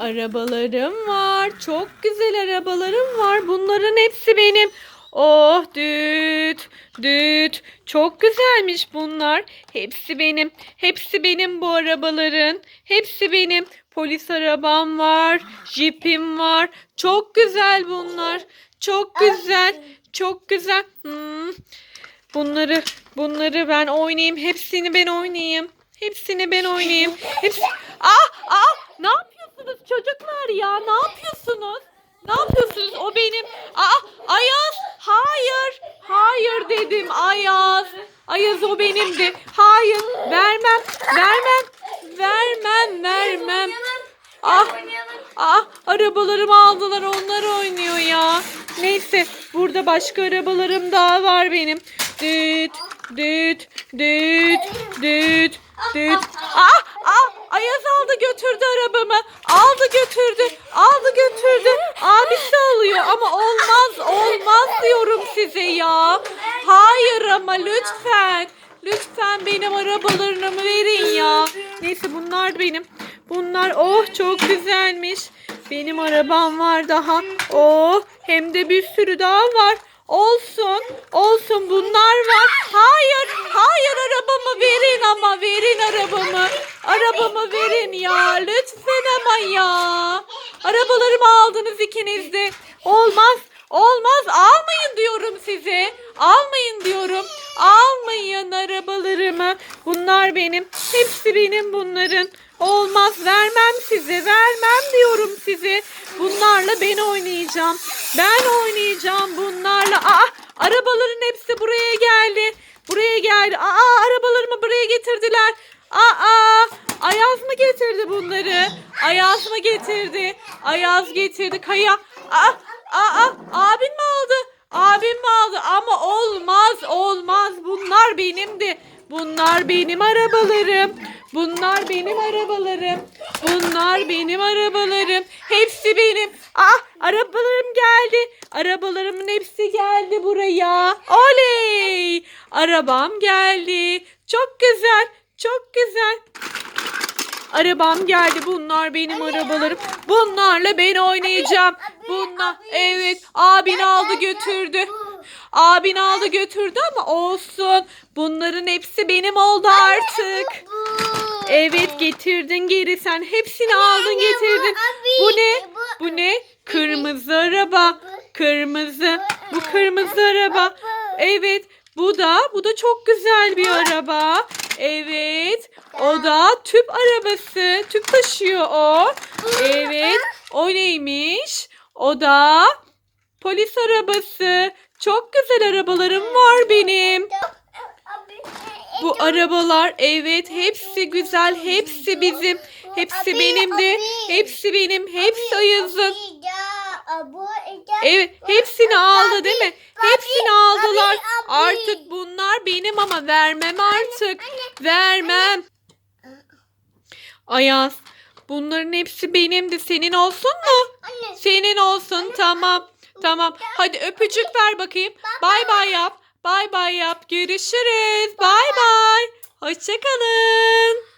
Arabalarım var. Çok güzel arabalarım var. Bunların hepsi benim. Oh düt düt. Çok güzelmiş bunlar. Hepsi benim. Hepsi benim bu arabaların. Hepsi benim. Polis arabam var. Jipim var. Çok güzel bunlar. Çok güzel. Çok güzel. Hmm. Bunları bunları ben oynayayım. Hepsini ben oynayayım. Hepsini ben oynayayım. Hepsi... Ah ah ne yapıyorsunuz çocuklar ya? Ne yapıyorsunuz? Ne yapıyorsunuz? O benim. Aa Ayaz hayır. Hayır dedim Ayaz. Ayaz o benimdi. Hayır vermem. Vermem. Vermem vermem. Ah Ah arabalarımı aldılar onlar oynuyor ya. Neyse burada başka arabalarım daha var benim. Düt düt düt düt düt. Ah ah Ayaz aldı götürdü arabamı. Aldı götürdü. Aldı götürdü. Abisi alıyor ama olmaz olmaz diyorum size ya. Hayır ama lütfen. Lütfen benim arabalarımı verin ya. Neyse bunlar benim. Bunlar oh çok güzelmiş. Benim arabam var daha. Oh hem de bir sürü daha var. Olsun. Olsun bunlar var. Hayır. Hayır arabamı verin ama verin arabamı. Arabamı verin ya. Lütfen ama ya. Arabalarımı aldınız ikiniz de. Olmaz. Olmaz. Almayın diyorum size. Almayın diyorum. Almayın arabalarımı. Bunlar benim. Hepsi benim bunların. Olmaz vermem size. Vermem diyorum size. Bunlarla ben oynayacağım. Ben oynayacağım bunlarla. Aa, arabaların hepsi buraya geldi. Buraya geldi. Aa, arabalarımı buraya getirdiler. Aa, getirdi bunları? Ayaz mı getirdi? Ayaz getirdi. Kaya. Aa, aa, abin mi aldı? Abim mi aldı? Ama olmaz, olmaz. Bunlar benimdi. Bunlar benim arabalarım. Bunlar benim arabalarım. Bunlar benim arabalarım. Hepsi benim. Ah, arabalarım geldi. Arabalarımın hepsi geldi buraya. Oley! Arabam geldi. Çok güzel. Çok güzel. Arabam geldi. Bunlar benim arabalarım. Bunlarla ben oynayacağım. Bunlar evet abin aldı götürdü. Abin aldı götürdü ama olsun. Bunların hepsi benim oldu artık. Evet getirdin geri sen. Hepsini aldın getirdin. Bu ne? Bu ne? Kırmızı araba. Kırmızı. Bu kırmızı araba. Evet. Bu da bu da çok güzel bir araba. Evet. O da tüp arabası. Tüp taşıyor o. Evet. O neymiş? O da polis arabası. Çok güzel arabalarım var benim. Bu arabalar evet hepsi güzel. Hepsi bizim. Hepsi benimdi. Hepsi benim. Hepsi Ayaz'ın. Evet hepsini aldı değil mi? Hepsini aldılar. Artık bunlar benim ama vermem artık. Vermem. Ayaz bunların hepsi benimdi. Senin olsun mu? Senin olsun tamam. Tamam. Hadi öpücük ver bakayım. Bay bay yap. Bay bay yap. Görüşürüz. Bay bay. Hoşçakalın.